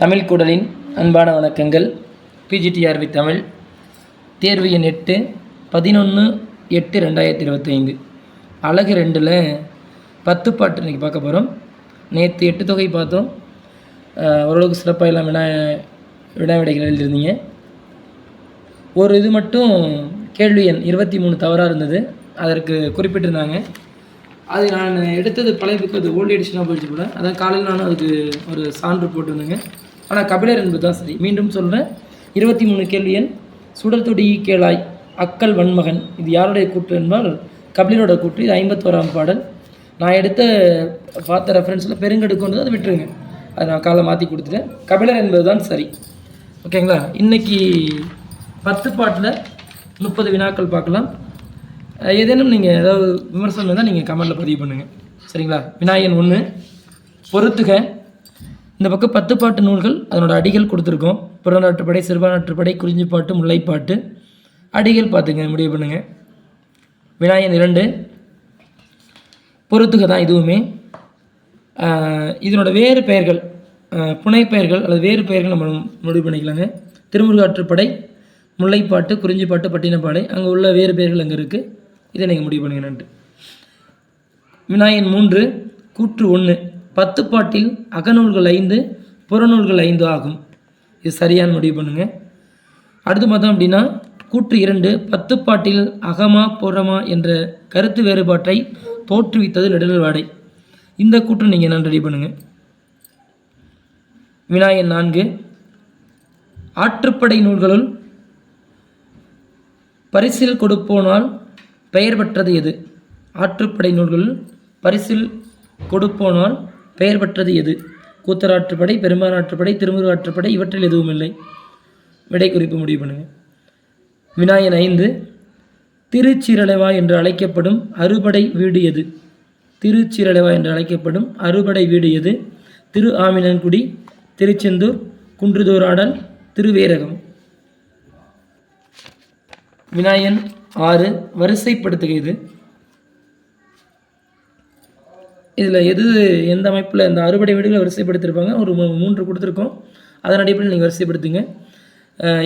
தமிழ் குடலின் அன்பான வணக்கங்கள். பிஜிடிஆர்வி தமிழ். தேர்வு எண் எட்டு பதினொன்று எட்டு ரெண்டாயிரத்தி இருபத்தைந்து. அழகு ரெண்டில் பத்து பாட்டு இன்றைக்கி பார்க்க போகிறோம் நேற்று எட்டு தொகை பார்த்தோம். ஓரளவுக்கு சிறப்பாக எல்லாம் வினா வினா விடைகள் எழுதியிருந்தீங்க. ஒரு இது மட்டும் கேள்வி எண் இருபத்தி மூணு தவறாக இருந்தது. அதற்கு குறிப்பிட்டிருந்தாங்க. அது நான் எடுத்தது பழைய புக்கு அது ஓல்டு எடிஷனாக போயிடுச்சு கூட அதான் காலையில் நானும் அதுக்கு ஒரு சான்று போட்டிருந்தேங்க ஆனால் கபிலர் என்பது தான் சரி. மீண்டும் சொல்கிறேன் இருபத்தி மூணு கேள்வி எண். சுடர்தொடி கேளாய் அக்கல் வன்மகன். இது யாருடைய கூற்று என்றால் கபிலரோட கூற்று. இது ஐம்பத்தோராம் பாடல். நான் எடுத்த பார்த்த ரெஃபரன்ஸில் பெருங்கெடுக்கொண்டு அதை விட்டுருங்க. அதை நான் காலை மாற்றி கொடுத்துட்டேன். கபிலர் என்பது தான் சரி. ஓகேங்களா இன்றைக்கி பத்து பாட்டில் முப்பது வினாக்கள் பார்க்கலாம். ஏதேனும் நீங்கள் ஏதாவது விமர்சனம் இருந்தால் நீங்கள் கமெண்டில் பதிவு பண்ணுங்கள் சரிங்களா? விநாயகன் ஒன்று பொறுத்துக. இந்த பக்கம் பத்து பாட்டு நூல்கள் அதனோட அடிகள் கொடுத்துருக்கோம். புறநாற்றுப்படை சிறுபானாற்றுப்படை குறிஞ்சிப்பாட்டு முல்லைப்பாட்டு. அடிகள் பார்த்துங்க முடிவு பண்ணுங்கள் விநாயகன் இரண்டு. பொறுத்துக தான் இதுவுமே. இதனோட வேறு பெயர்கள் புனை பெயர்கள் அல்லது வேறு பெயர்கள் நம்ம முடிவு பண்ணிக்கலாங்க. திருமுருகாற்றுப்படை முல்லைப்பாட்டு குறிஞ்சிப்பாட்டு பட்டினப்பாடை. அங்கே உள்ள வேறு பெயர்கள் அங்கே இருக்குது இதை நீங்கள் முடிவு பண்ணுங்க நன்றி விநாயகன் மூன்று கூற்று ஒன்று பத்து பாட்டில் அகநூல்கள் ஐந்து புறநூல்கள் ஐந்து ஆகும். இது சரியான முடிவு பண்ணுங்க. அடுத்து பார்த்தோம் அப்படின்னா கூற்று இரண்டு பத்து பாட்டில் அகமா புறமா என்ற கருத்து வேறுபாட்டை தோற்றுவித்தது நெடுநல்வாடை. இந்த கூற்று நீங்கள் நான் ரெடி விநாயகன் வினாயன் நான்கு. ஆற்றுப்படை நூல்களுள் பரிசில் கொடுப்போனால் பெயர் பெற்றது எது? ஆற்றுப்படை நூல்களுள் பரிசில் கொடுப்போனால் பெயர் பெற்றது எது? கூத்தராற்றுப்படை பெரும்பாலாற்றுப்படை திருமுருகாற்றுப்படை இவற்றில் எதுவும் இல்லை. விடை குறிப்பு முடிவு பண்ணுங்கள் வினாயன் ஐந்து திருச்சிரளைவா என்று அழைக்கப்படும் அறுபடை வீடு எது? திருச்சிரளைவா என்று அழைக்கப்படும் அறுபடை வீடு எது? திரு ஆமினன்குடி திருச்செந்தூர் குன்றுதோராடல் திருவேரகம். வினாயன் ஆறு வரிசைப்படுத்துக இது. இதில் எது எந்த அமைப்பில் இந்த அறுபடை வீடுகளை வரிசைப்படுத்தியிருப்பாங்க ஒரு மூ- மூன்று கொடுத்துருக்கோம். அதன் அடிப்படையில் நீங்கள் வரிசைப்படுத்துங்க.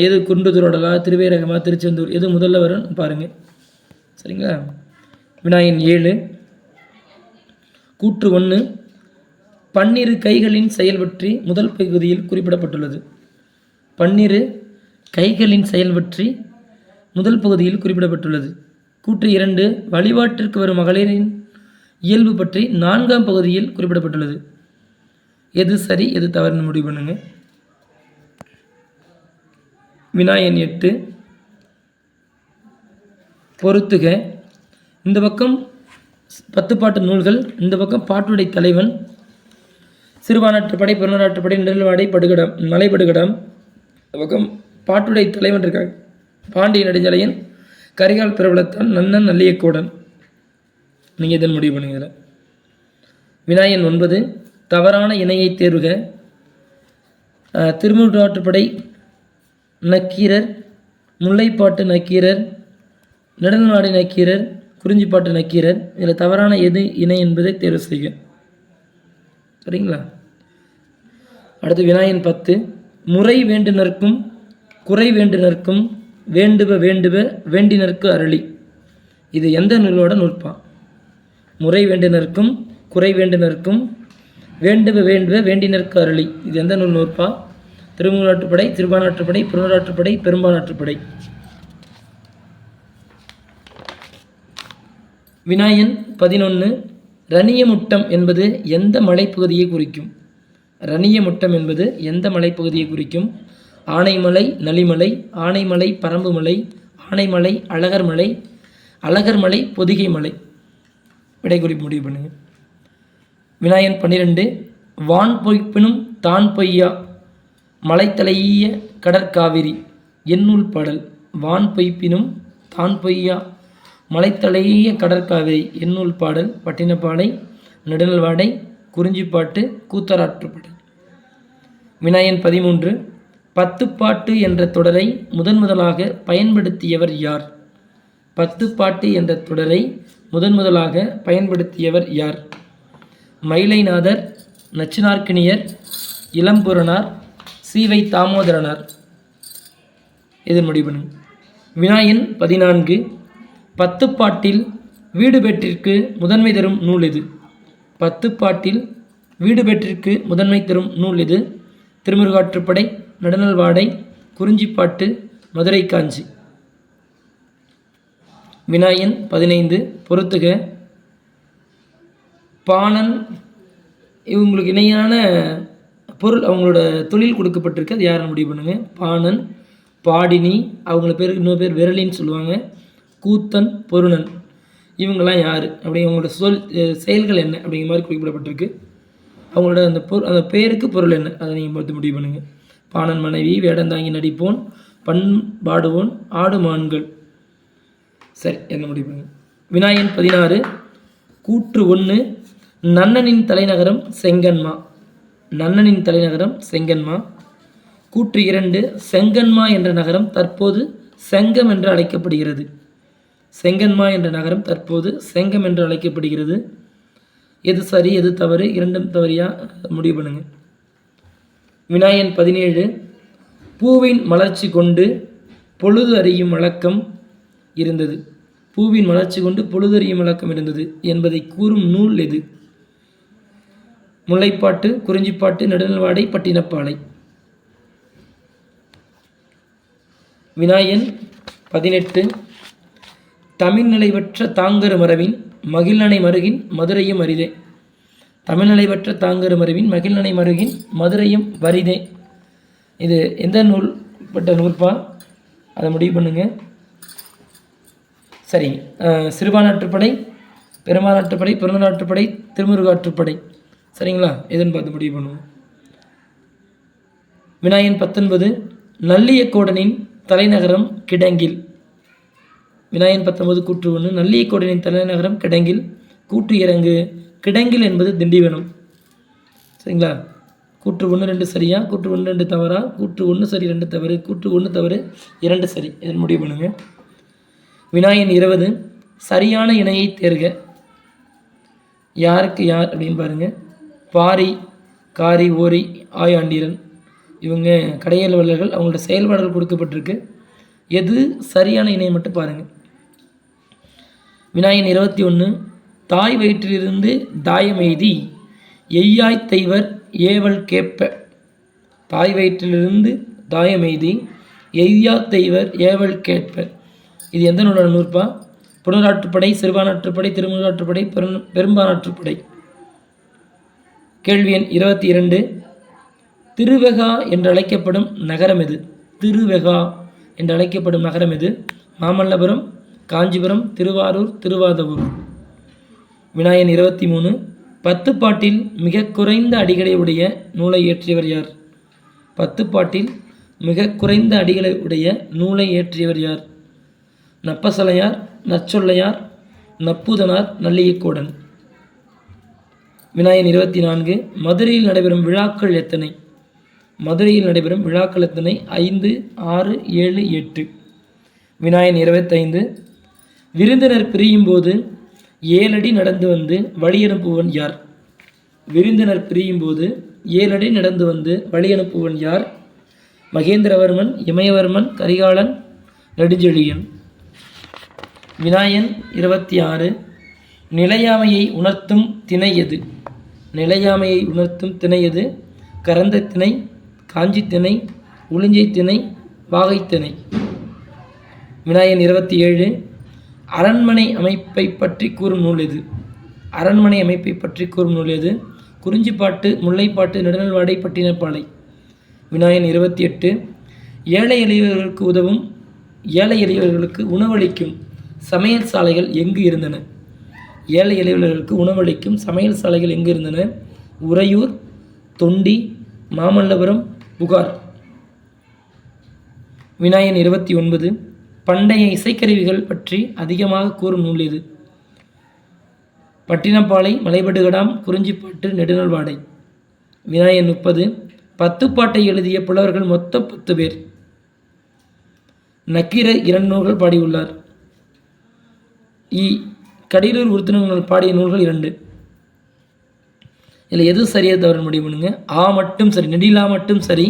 எது குண்டுதுரோடலா திருவேரகமா திருச்செந்தூர் எது முதல்ல வரும்னு பாருங்கள் சரிங்களா? வினாயன் ஏழு கூற்று ஒன்று பன்னிரு கைகளின் செயல் பற்றி முதல் பகுதியில் குறிப்பிடப்பட்டுள்ளது. பன்னிரு கைகளின் செயல் பற்றி முதல் பகுதியில் குறிப்பிடப்பட்டுள்ளது. கூற்று இரண்டு வழிபாட்டிற்கு வரும் மகளிரின் இயல்பு பற்றி நான்காம் பகுதியில் குறிப்பிடப்பட்டுள்ளது. எது சரி எது தவறுன்னு முடிவு பண்ணுங்க. வினாயன் எட்டு. பொறுத்துக. இந்த பக்கம் பத்து பாட்டு நூல்கள் இந்த பக்கம் பாட்டுடை தலைவன் சிறுபானாற்றுப்படை பெருநாட்டுப்படை நெல்வாடை படுகடம் மலைப்படுகடம் இந்த பக்கம் பாட்டுடை தலைவன் இருக்காங்க. பாண்டிய நெடுஞ்சலையன் கரிகால் பிரபலத்தான் நன்னன் நல்லியக்கோடன். நீங்கள் இதன் முடிவு பண்ணுங்க இதில் வினாயன் ஒன்பது தவறான இணையை தேர்வுக அஹ், திருமுருகாற்றுப்படை நக்கீரர் முல்லைப்பாட்டு நக்கீரர் நெடுநாடு நக்கீரர் குறிஞ்சிப்பாட்டு நக்கீரர். இதில் தவறான எது இணை என்பதை தேர்வு செய்க. சரிங்களா? அடுத்து வினாயன் பத்து முறை வேண்டுனர்க்கும் குறை வேண்டுனர்க்கும் வேண்டுவ வேண்டுவ வேண்டினர்க்கு அருளி. இது எந்த நூலோட நுட்பம் முறை வேண்டினருக்கும் குறை வேண்டினருக்கும் வேண்டுவ வேண்டுவ வேண்டினருக்கு அருளி. இது எந்த நூல் நூற்பா? திருமூலாற்றுப்படை திருபானாற்றுப்படை புறநாற்றுப்படை பெரும்பானாற்றுப்படை வினாயன் பதினொன்று ரணியமுட்டம் என்பது எந்த மலைப்பகுதியை குறிக்கும்? ரணியமுட்டம் என்பது எந்த மலைப்பகுதியை குறிக்கும்? ஆனைமலை நலிமலை ஆனைமலை பரம்புமலை ஆனைமலை அழகர்மலை அழகர்மலை பொதிகை மலை. விடை குறிப்பு முடிவு பண்ணுங்க. விநாயகன் பன்னிரெண்டு வான் பொய்ப்பினும் தான் பொய்யா மலைத்தலைய கடற்காவிரி எண்ணூல் பாடல் வான் பொய்ப்பினும் தான் பொய்யா மலைத்தலைய கடற்காவிரி எண்ணூல் பாடல் பட்டினப்பாடை நெடுநல்வாடை குறிஞ்சிப்பாட்டு கூத்தராற்றுப்பாடல் விநாயகன் பதிமூன்று பத்துப்பாட்டு என்ற தொடரை முதன் முதலாக பயன்படுத்தியவர் யார்? பத்துப்பாட்டு என்ற தொடரை முதன் முதலாக பயன்படுத்தியவர் யார்? மயிலைநாதர் நச்சினார்க்கினியர் இளம்புறனார் சீவை தாமோதரனார். இது முடிவனும் பண்ணுங்க வினாயன் பதினான்கு பத்துப்பாட்டில் வீடுபெற்றிற்கு முதன்மை தரும் நூல் இது பத்துப்பாட்டில் வீடுபெற்றிற்கு முதன்மை தரும் நூல் இது திருமுருகாற்றுப்படை நடுநல்வாடை குறிஞ்சிப்பாட்டு மதுரை காஞ்சி. வினாயன் பதினைந்து பொறுத்துக. பாணன் இவங்களுக்கு இணையான பொருள் அவங்களோட தொழில் கொடுக்கப்பட்டிருக்கு. அது யாரும் முடிவு பண்ணுங்க? பாணன் பாடினி அவங்கள பேர் இன்னொரு பேர் விரலின்னு சொல்லுவாங்க. கூத்தன் பொருணன். இவங்கெல்லாம் யார்? அப்படி அவங்களோட சொல் செயல்கள் என்ன? அப்படிங்கிற மாதிரி குறிப்பிடப்பட்டிருக்கு. அவங்களோட அந்த பொருள் அந்த பேருக்கு பொருள் என்ன? அதை நீங்கள் பார்த்து முடிவு பண்ணுங்கள் பாணன் மனைவி வேடந்தாங்கி நடிப்போன் பண்பாடுவோன் ஆடு மான்கள். சரி என்ன முடிவு? பண்ணுங்க வினாயன் பதினாறு கூற்று ஒன்று நன்னனின் தலைநகரம் செங்கன்மா. நன்னனின் தலைநகரம் செங்கன்மா. கூற்று இரண்டு செங்கன்மா என்ற நகரம் தற்போது செங்கம் என்று அழைக்கப்படுகிறது. செங்கன்மா என்ற நகரம் தற்போது செங்கம் என்று அழைக்கப்படுகிறது. எது சரி எது தவறு இரண்டும் தவறியா? முடிவு பண்ணுங்க. வினாயன் பதினேழு பூவின் மலர்ச்சி கொண்டு பொழுது அறியும் வழக்கம் இருந்தது. பூவின் வளர்ச்சி கொண்டு பொழுதறியும் விளக்கம் இருந்தது என்பதை கூறும் நூல் எது? முல்லைப்பாட்டு குறிஞ்சிப்பாட்டு நெடுநல்வாடை பட்டினப்பாலை. வினாயன் பதினெட்டு. தமிழ்நிலை பெற்ற தாங்கரு மரபின் மகிழ்நனை மருகின் மதுரையும் அரிதே. தமிழ்நிலைவற்ற தாங்கரு மரபின் மகிழ்நனை மருகின் மதுரையும் வரிதே. இது எந்த நூல்? பட்ட நூற்பா அதை முடிவு பண்ணுங்கள் சரி அஹ், சிறுபானாற்றுப்படை பெருமானாற்றுப்படை பிறந்தநாட்டுப்படை திருமுருகாற்றுப்படை சரிங்களா? எதுன்னு பார்த்து முடிவு பண்ணுவோம். விநாயகன் பத்தொன்பது நல்லியக்கோடனின் தலைநகரம் கிடங்கில். விநாயகன் பத்தொன்பது கூற்று ஒன்று நல்லியக்கோடனின் தலைநகரம் கிடங்கில். கூற்று இறங்கு கிடங்கில் என்பது திண்டிவனம். சரிங்களா? கூற்று ஒன்று ரெண்டு சரியா? கூற்று ஒன்று ரெண்டு தவறா? கூற்று ஒன்று சரி ரெண்டு தவறு. கூற்று ஒன்று தவறு இரண்டு சரி. இதன் முடிவு பண்ணுங்கள் வினாயின் இருபது சரியான இணையை தேர்க. யாருக்கு யார் அப்படின்னு பாருங்கள் பாரி காரி ஓரி ஆயாண்டீரன் இவங்க கடையல் வல்லர்கள் அவங்களோட செயல்பாடுகள் கொடுக்கப்பட்டிருக்கு. எது சரியான இணையை மட்டும் பாருங்கள் வினாயின் இருபத்தி ஒன்று தாய் வயிற்றிலிருந்து தாயம் எய்தி எய்யாய் தெய்வர் ஏவல் கேப்ப. தாய் வயிற்றிலிருந்து தாயம் எய்தி எய்யா தெய்வர் ஏவல் கேட்ப இது எந்த நூலோட நூற்பா? புனராற்றுப்படை சிறுபானாற்றுப்படை திருமுருகாற்றுப்படை பெரும் பெரும்பானாற்றுப்படை கேள்வி எண் இருபத்தி இரண்டு. திருவெகா என்று அழைக்கப்படும் நகரம் எது? திருவெகா என்று அழைக்கப்படும் நகரம் எது? மாமல்லபுரம் காஞ்சிபுரம் திருவாரூர் திருவாதவூர். விநாயகன் இருபத்தி மூணு. பத்து பாட்டில் மிக குறைந்த அடிகளை உடைய நூலை இயற்றியவர் யார்? பத்து பாட்டில் மிக குறைந்த அடிகளை உடைய நூலை இயற்றியவர் யார்? நப்பசலையார் நற்சொல்லையார் நப்புதனார் நல்லியக்கோடன். விநாயகன் இருபத்தி நான்கு மதுரையில் நடைபெறும் விழாக்கள் எத்தனை? மதுரையில் நடைபெறும் விழாக்கள் எத்தனை? ஐந்து ஆறு ஏழு எட்டு. விநாயகன் இருபத்தைந்து விருந்தினர் பிரியும் போது ஏழடி நடந்து வந்து வழியனுப்புவன் யார்? விருந்தினர் பிரியும் போது ஏழடி நடந்து வந்து வழியனுப்புவன் யார்? மகேந்திரவர்மன் இமயவர்மன் கரிகாலன் நெடுஞ்செழியன். வினாயன் இருபத்தி ஆறு நிலையாமையை உணர்த்தும் திணை எது? நிலையாமையை உணர்த்தும் திணை எது? கரந்த திணை காஞ்சி திணை உளிஞ்சை திணை வாகை திணை. வினாயன் இருபத்தி ஏழு அரண்மனை அமைப்பை பற்றி கூறும் நூல் எது? அரண்மனை அமைப்பை பற்றி கூறும் நூல் எது? குறிஞ்சிப்பாட்டு முல்லைப்பாட்டு நெடுநல்வாடை பட்டினப்பாலை. வினாயன் இருபத்தி எட்டு ஏழை எளியவர்களுக்கு உதவும் ஏழை எளியவர்களுக்கு உணவளிக்கும். சமையல் சாலைகள் எங்கு இருந்தன? ஏழை எளியவர்களுக்கு உணவளிக்கும் சமையல் சாலைகள் எங்கு இருந்தன? உறையூர் தொண்டி மாமல்லபுரம் புகார். விநாயகன் இருபத்தி ஒன்பது பண்டைய இசைக்கருவிகள் பற்றி அதிகமாக கூறும் நூல் இது பட்டினப்பாலை மலைபடுகடாம் குறிஞ்சிப்பாட்டு நெடுநல்வாடை. விநாயகன் முப்பது பத்துப்பாட்டை எழுதிய புலவர்கள் மொத்தம் பத்து பேர். நக்கீரர் இரண்டு நூல்கள் பாடியுள்ளார். இ கடிலூர் உறுத்தினங்கள் பாடிய நூல்கள் இரண்டு. இதில் எது சரியாக தவறு முடிவு பண்ணுங்க. ஆ மட்டும் சரி நெடிலா மட்டும் சரி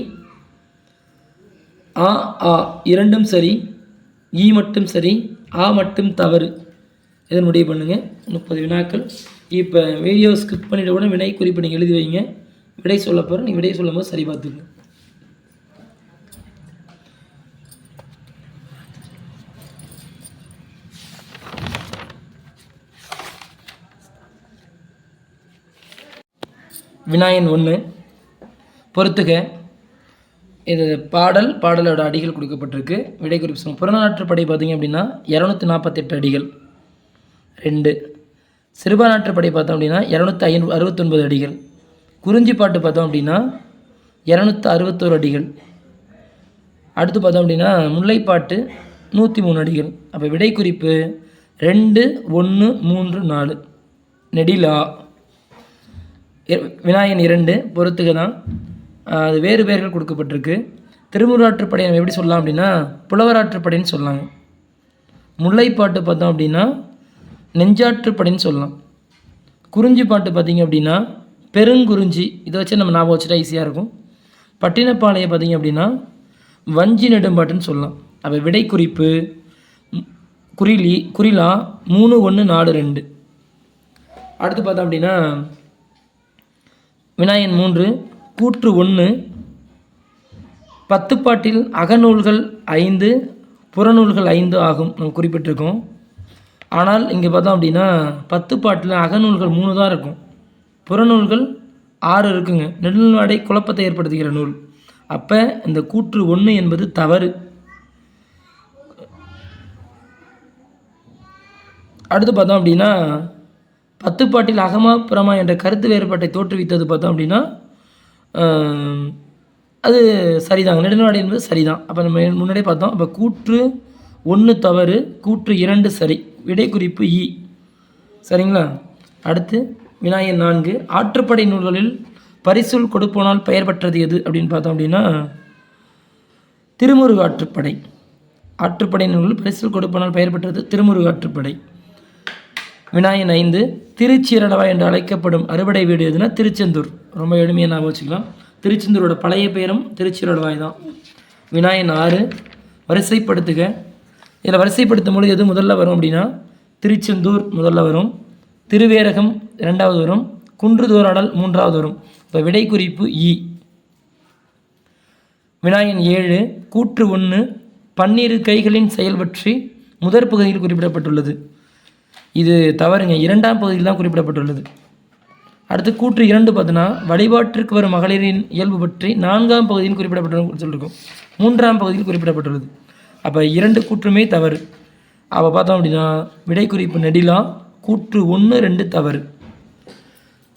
ஆ ஆ இரண்டும் சரி ஈ மட்டும் சரி ஆ மட்டும் தவறு. இதை முடிவு பண்ணுங்கள் முப்பது வினாக்கள். இப்போ வீடியோ ஸ்கிப் பண்ணிவிட்டு கூட வினை குறிப்பு நீங்கள் எழுதி வைங்க. விடை சொல்ல போகிறேன் நீங்கள் விடை சொல்லும் போது சரி பார்த்துக்கங்க. வினாயன் ஒன்று பொறுத்துக. இது பாடல் பாடலோட அடிகள் கொடுக்கப்பட்டிருக்கு. விடை குறிப்பு சொல்லுங்கள் புறநாற்றுப்படை பார்த்தீங்க அப்படின்னா இரநூத்தி நாற்பத்தெட்டு அடிகள். ரெண்டு. சிறுபானாற்றுப்படை பார்த்தோம் அப்படின்னா இரநூத்தி ஐநூ அறுபத்தொன்பது அடிகள். குறிஞ்சி பாட்டு பார்த்தோம் அப்படின்னா இரநூத்தி அறுபத்தோரு அடிகள். அடுத்து பார்த்தோம் அப்படின்னா முல்லைப்பாட்டு நூற்றி மூணு அடிகள். அப்போ விடை குறிப்பு ரெண்டு ஒன்று மூன்று நாலு. நெடிலா. இ- விநாயகன் இரண்டு பொறுத்துக்கு தான் அது வேறு பெயர்கள் கொடுக்கப்பட்டிருக்கு. திருமுருகாற்றுப்படை நம்ம எப்படி சொல்லலாம் அப்படின்னா புலவராற்றுப்படைன்னு சொல்லலாம் முல்லைப்பாட்டு பார்த்தோம் அப்படின்னா நெஞ்சாற்றுப்படைன்னு சொல்லலாம். குறிஞ்சி பாட்டு பார்த்திங்க அப்படின்னா பெருங்குறிஞ்சி. இதை வச்சு நம்ம ஞாபகம் வச்சுட்டா ஈஸியாக இருக்கும். பட்டினப்பாளையம் பார்த்தீங்க அப்படின்னா வஞ்சி நெடும்பாட்டுன்னு சொல்லலாம். அப்போ விடை குறிப்பு குறிலி குறிலா மூணு ஒன்று நாலு ரெண்டு. அடுத்து பார்த்தோம் அப்படின்னா விநாயகன் மூன்று கூற்று ஒன்று பத்துப்பாட்டில் அகநூல்கள் ஐந்து புறநூல்கள் ஐந்து ஆகும். நம்ம குறிப்பிட்டிருக்கோம். ஆனால் இங்கே பார்த்தோம் அப்படின்னா பத்து பாட்டில் அகநூல்கள் மூணு தான் இருக்கும். புறநூல்கள் ஆறு இருக்குங்க. நெடுநாடை குழப்பத்தை ஏற்படுத்துகிற நூல். அப்போ இந்த கூற்று ஒன்று என்பது தவறு. அடுத்து பார்த்தோம் அப்படின்னா பத்துப்பாட்டில் அகமா புறமா என்ற கருத்து வேறுபாட்டை தோற்றுவித்தது பார்த்தோம் அப்படின்னா அது சரிதாங்க. நெடுநாடு என்பது சரிதான். அப்போ நம்ம முன்னாடியே பார்த்தோம். அப்போ கூற்று ஒன்று தவறு கூற்று இரண்டு சரி. விடை குறிப்பு இ. சரிங்களா? அடுத்து விநாயகர் நான்கு. ஆற்றுப்படை நூல்களில் பரிசுல் கொடுப்போனால் பெயர் பெற்றது எது அப்படின்னு பார்த்தோம் அப்படின்னா திருமுருகாற்றுப்படை. ஆற்றுப்படை நூல்கள் நூல்களில் பரிசுல் கொடுப்போனால் பெயர் பெற்றது திருமுருகாற்றுப்படை. விநாயகன் ஐந்து திருச்சீரடவா என்று அழைக்கப்படும் அறுவடை வீடு எதுனா திருச்செந்தூர். ரொம்ப எளிமையாக ஞாபகம் வச்சுக்கலாம். திருச்செந்தூரோட பழைய பெயரும் திருச்சீரடவாய் தான் விநாயகன் ஆறு வரிசைப்படுத்துக. இதில் வரிசைப்படுத்தும் பொழுது எது முதல்ல வரும் அப்படின்னா திருச்செந்தூர் முதல்ல வரும். திருவேரகம் இரண்டாவது வரும். குன்றுதோராடல் மூன்றாவது வரும். இப்போ விடை குறிப்பு இ. விநாயகன் ஏழு கூற்று ஒன்று பன்னிரு கைகளின் செயல் பற்றி முதற் பகுதியில் குறிப்பிடப்பட்டுள்ளது. இது தவறுங்க. இரண்டாம் பகுதியில் தான் குறிப்பிடப்பட்டுள்ளது. அடுத்து கூற்று இரண்டு பார்த்தோன்னா வழிபாட்டிற்கு வரும் மகளிரின் இயல்பு பற்றி நான்காம் பகுதியில் குறிப்பிடப்பட்டுள்ளது சொல்லியிருக்கோம் மூன்றாம் பகுதியில் குறிப்பிடப்பட்டுள்ளது. அப்போ இரண்டு கூற்றுமே தவறு. அப்போ பார்த்தோம் அப்படின்னா விடை குறிப்பு நெடிலா கூற்று ஒன்று ரெண்டு தவறு.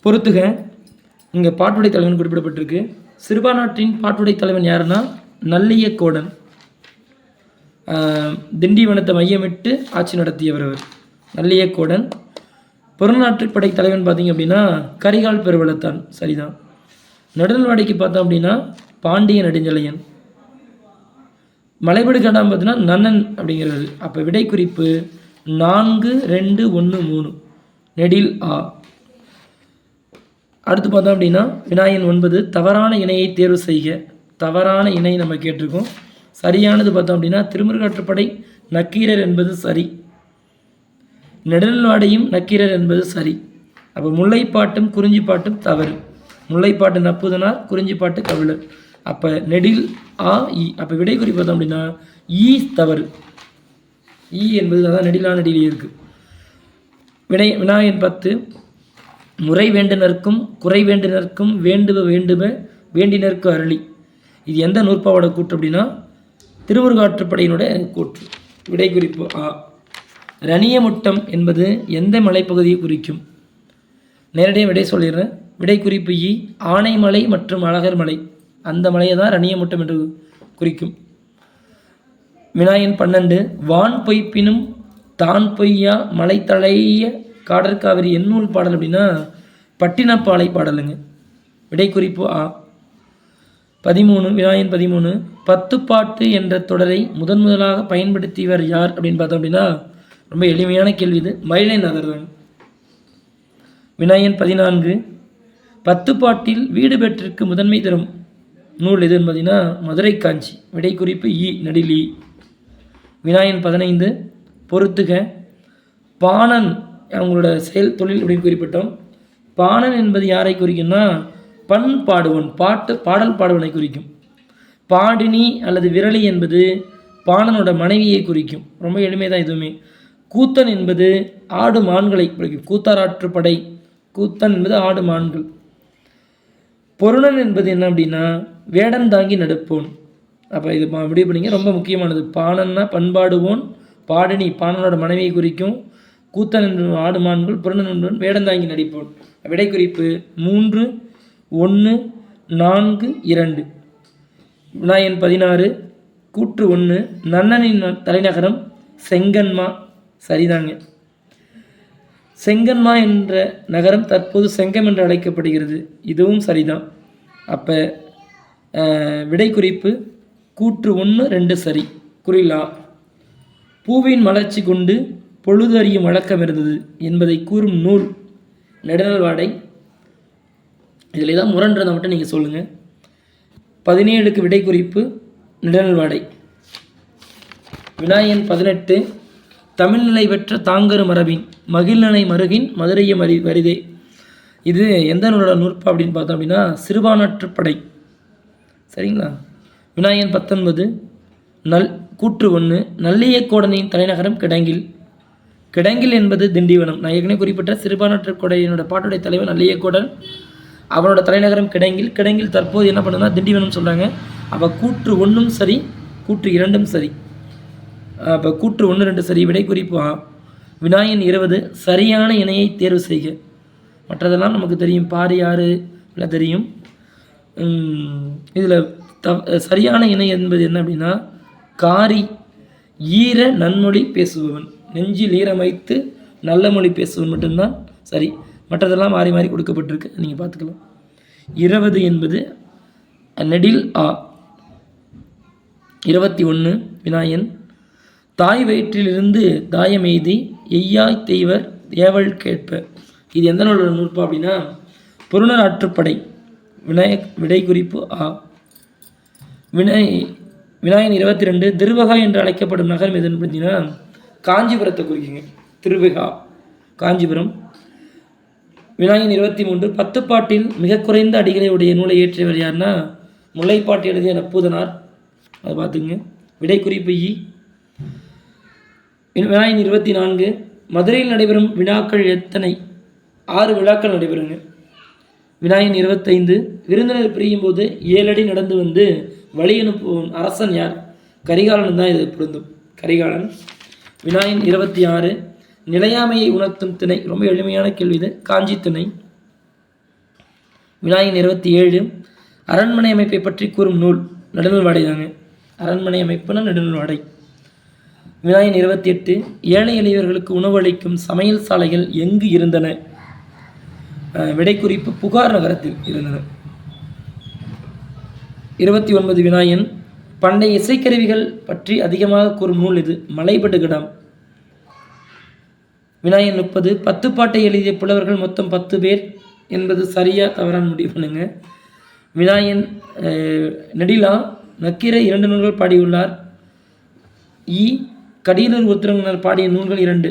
பொறுத்துக இங்கே பாட்டுடை தலைவன் குறிப்பிடப்பட்டிருக்கு. சிறுபானாற்றின் பாட்டுடை தலைவன் யாருன்னா நல்லிய கோடன் திண்டிவனத்தை மையமிட்டு ஆட்சி நடத்தியவர் அவர். நல்லியக்கோடன். புறநாட்டு படை தலைவன் பார்த்தீங்க அப்படின்னா கரிகால் பெருவளத்தான். சரிதான். நடுநல்வாடிக்கு பார்த்தோம் அப்படின்னா பாண்டிய நெடுஞ்செழியன். மலைபடு கடாம் பார்த்தீங்கன்னா நன்னன் அப்படிங்கிறது. அப்போ விடை குறிப்பு நான்கு ரெண்டு ஒன்று மூணு. நெடில் ஆ. அடுத்து பார்த்தோம் அப்படின்னா வினாயன் ஒன்பது தவறான இணையை தேர்வு செய்க. தவறான இணை நம்ம கேட்டிருக்கோம். சரியானது பார்த்தோம் அப்படின்னா திருமுருகாற்றுப்படை நக்கீரர் என்பது சரி. நெடுநாடையும் நக்கீரர் என்பது சரி. அப்போ முல்லைப்பாட்டும் குறிஞ்சிப்பாட்டும் தவறு. முல்லைப்பாட்டு நப்புதனார் குறிஞ்சிப்பாட்டு கவிழர். அப்போ நெடில் ஆ இ. அப்போ விடை குறி பார்த்தோம் அப்படின்னா ஈ தவறு. ஈ என்பது அதான் நெடிலா நெடிலே இருக்குது வினை வினாயன் பத்து. முறை வேண்டினர்க்கும் குறை வேண்டினர்க்கும் வேண்டுவ வேண்டுவ வேண்டினருக்கு அருளி. இது எந்த நூற்பாவோட கூற்று அப்படின்னா திருமுருகாற்றுப்படையினுடைய கூற்று. விடை குறிப்பு ஆ. ரணியமுட்டம் என்பது எந்த மலைப்பகுதியை குறிக்கும்? நேரடியாக விடை சொல்லிடுறேன். விடை குறிப்பு இ ஆனைமலை மற்றும் அழகர் மலை. அந்த மலையை தான் ரணியமுட்டம் என்று குறிக்கும். வினாயன் பன்னெண்டு வான் பொய்ப்பினும் தான் பொய்யா மலை தழைய காடற்காவிரி எண்ணூல் பாடல் அப்படின்னா பட்டினப்பாலை பாடலுங்க. விடை குறிப்பு ஆ. பதிமூணு வினாயன் பதிமூணு பத்து பாட்டு என்ற தொடரை முதன் முதலாக பயன்படுத்தியவர் யார் அப்படின்னு பார்த்தோம் அப்படின்னா ரொம்ப எளிமையான கேள்வி இது. மயிலை நகர்வன் வினாயன் பதினான்கு. பத்து பாட்டில் வீடு பெற்றிற்கு முதன்மை தரும். நூல் எதுன்னு பார்த்தீங்கன்னா மதுரை காஞ்சி. விடை குறிப்பு இ நடிலி. வினாயன் பதினைந்து. பொறுத்துக. பாணன் அவங்களோட செயல் தொழில் அப்படின்னு குறிப்பிட்டோம். பாணன் என்பது யாரை குறிக்கும்னா பண் பாடுவன் பாட்டு பாடல் பாடுவனை குறிக்கும். பாடினி அல்லது விரலி என்பது பாணனோட மனைவியை குறிக்கும். ரொம்ப எளிமை தான் எதுவுமே கூத்தன் என்பது ஆடு மான்களை குறிக்கும் கூத்தாராற்றுப்படை கூத்தன் என்பது ஆடு மான்கள். பொருணன் என்பது என்ன அப்படின்னா வேடன் தாங்கி நடுப்போன். அப்போ இது முடிவு பண்ணிங்க ரொம்ப முக்கியமானது. பாணன்னா பண்பாடுவோன். பாடினி பாணனோட மனைவியை குறிக்கும். கூத்தன் என்பது ஆடு மான்கள் புறணன் என்பவன் வேடம் தாங்கி நடிப்போன். விடை குறிப்பு மூன்று ஒன்று நான்கு இரண்டு. விநாயகன் பதினாறு கூற்று ஒன்று நன்னனின் தலைநகரம் செங்கன்மா. சரிதாங்க. செங்கன்மா என்ற நகரம் தற்போது செங்கம் என்று அழைக்கப்படுகிறது. இதுவும் சரிதான். அப்போ விடை குறிப்பு கூற்று ஒன்று ரெண்டு சரி. குறிலா பூவின் மலர்ச்சி கொண்டு பொழுது அறியும் வழக்கம் இருந்தது என்பதை கூறும் நூல் நெடுநல் வாடை இதில் ஏதாவது முரண்றதை மட்டும் நீங்கள் சொல்லுங்கள் பதினேழுக்கு விடை குறிப்பு நெடுநல்வாடை விநாயகன் பதினெட்டு தமிழ்நிலை பெற்ற தாங்கரு மரபின் மகிழ்நனை மருகின் மதுரைய மரி வரிதே. இது எந்த நூலோட நூற்பா அப்படின்னு பார்த்தோம் அப்படின்னா சிறுபானாற்றுப்படை. சரிங்களா? விநாயகன் பத்தொன்பது நல் கூற்று ஒன்று நல்லியக்கோடனின் தலைநகரம் கிடங்கில். கிடங்கில் என்பது திண்டிவனம். நான் ஏற்கனவே குறிப்பிட்ட சிறுபானாற்றுக்கொடையினோட பாட்டுடைய தலைவர் நல்லியக்கோடன். அவனோட தலைநகரம் கிடங்கில். கிடங்கில் தற்போது என்ன பண்ணுன்னா திண்டிவனம் சொல்கிறாங்க அப்போ கூற்று ஒன்றும் சரி கூற்று இரண்டும் சரி. அப்போ கூற்று ஒன்று ரெண்டு சரி விடை குறிப்பு ஆ. விநாயகன் இருபது சரியான இணையை தேர்வு செய்க. மற்றதெல்லாம் நமக்கு தெரியும். பாரி ஆறு எல்லாம் தெரியும். இதில் தவ சரியான இணை என்பது என்ன அப்படின்னா காரி ஈர நன்மொழி பேசுபவன். நெஞ்சில் ஈரமைத்து நல்ல மொழி பேசுவன் மட்டும்தான் சரி. மற்றதெல்லாம் மாறி மாறி கொடுக்கப்பட்டிருக்கு. நீங்கள் பார்த்துக்கலாம். இருபது என்பது நெடில் ஆ. இருபத்தி ஒன்று விநாயகன் தாய் வயிற்றிலிருந்து தாயமெய்தி எய்யாய் தெய்வர் ஏவல் கேட்ப இது எந்த நூலோட நூற்பா அப்படின்னா பொருணர் ஆற்றுப்படை விநாயக் விடை குறிப்பு ஆ. விநாய் விநாயகன் இருபத்தி ரெண்டு திருவகா என்று அழைக்கப்படும் நகரம் எதுன்னு பார்த்தீங்கன்னா காஞ்சிபுரத்தை குறிக்குங்க. திருவிகா காஞ்சிபுரம். விநாயகன் இருபத்தி மூன்று பத்து பாட்டில் மிக குறைந்த அடிகளை உடைய நூலை இயற்றியவர் யாருன்னா முல்லைப்பாட்டு எழுதிய நப்பூதனார். அதை பார்த்துங்க விடை குறிப்பு இ. விநாயகன் இருபத்தி நான்கு மதுரையில் நடைபெறும் வினாக்கள் எத்தனை? ஆறு விழாக்கள் நடைபெறுங்க. விநாயகன் இருபத்தைந்து விருந்தினர் பிரியும் போது ஏழடி நடந்து வந்து வழி அனுப்பும் அரசன் யார்? கரிகாலன் தான் இது பொருந்தும். கரிகாலன். விநாயகன் இருபத்தி ஆறு நிலையாமையை உணர்த்தும் திணை. ரொம்ப எளிமையான கேள்வி இது. காஞ்சி திணை. விநாயகன் இருபத்தி ஏழு அரண்மனை அமைப்பை பற்றி கூறும் நூல். நடுநூல் வாடை தாங்க அரண்மனை அமைப்புனா நடுநூல் வாடை. விநாயகன் இருபத்தி எட்டு ஏழை எளியவர்களுக்கு உணவளிக்கும் சமையல் சாலைகள் எங்கு இருந்தன? விடை குறிப்பு புகார் நகரத்தில் இருந்தன. இருபத்தி ஒன்பது விநாயகன் பண்டைய இசைக்கருவிகள் பற்றி அதிகமாக கூறும் நூல் இது மலைபடுகடம் விநாயகன் முப்பது பத்து பாட்டை எழுதிய புலவர்கள் மொத்தம் பத்து பேர் என்பது சரியாக தவறான முடிவு பண்ணுங்க. விநாயகன் நெடிலா நக்கீரை இரண்டு நூல்கள் பாடியுள்ளார். இ. கடியலூர் உத்திரங்கனர் பாடிய நூல்கள் இரண்டு.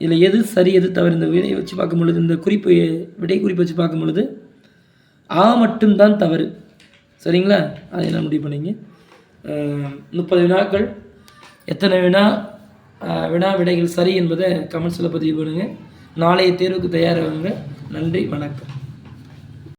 இதில் எது சரி எது தவறு இந்த விடையை வச்சு பார்க்கும் பொழுது இந்த குறிப்பு விடை குறிப்பு வச்சு பார்க்கும் பொழுது ஆ மட்டும்தான் தவறு. சரிங்களா? அதை என்ன முடிவு பண்ணிங்க. முப்பது வினாக்கள். எத்தனை வினா வினா விடைகள் சரி என்பதை கமெண்ட்ஸில் பதிவு பண்ணுங்கள் நாளைய தேர்வுக்கு தயாராகுங்க. நன்றி வணக்கம்.